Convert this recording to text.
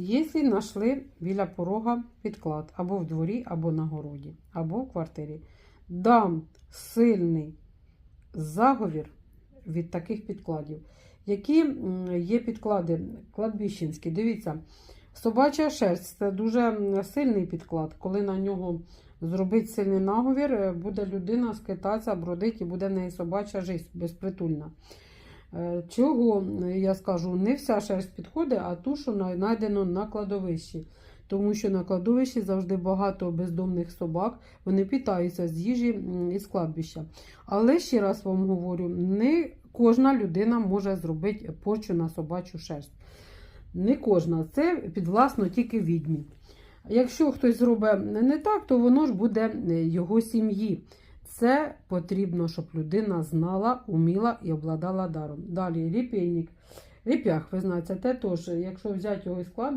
Якщо знайшли біля порога підклад або в дворі, або на городі, або в квартирі, дам сильний заговір від таких підкладів. Які є підклади кладбищенські? Дивіться, собача шерсть це дуже сильний підклад. Коли на нього зробити сильний наговір, е, буде людина скитатися, бродить і буде в неї собача життя безпритульна. Е, Чого е, я скажу, не вся шерсть підходить, а ту, що знайдено на кладовищі. Тому що на кладовищі завжди багато бездомних собак, вони питаються з їжі із кладбища. Але ще раз вам говорю, не кожна людина може зробити порчу на собачу шерсть. Не кожна, це підвласно тільки відьмі. Якщо хтось зробить не так, то воно ж буде е, його сім'ї. Це потрібно, щоб людина знала, уміла і обладала даром. Далі ліпійник. Ріп'ях, ви знаєте, те теж, якщо взяти його і складу,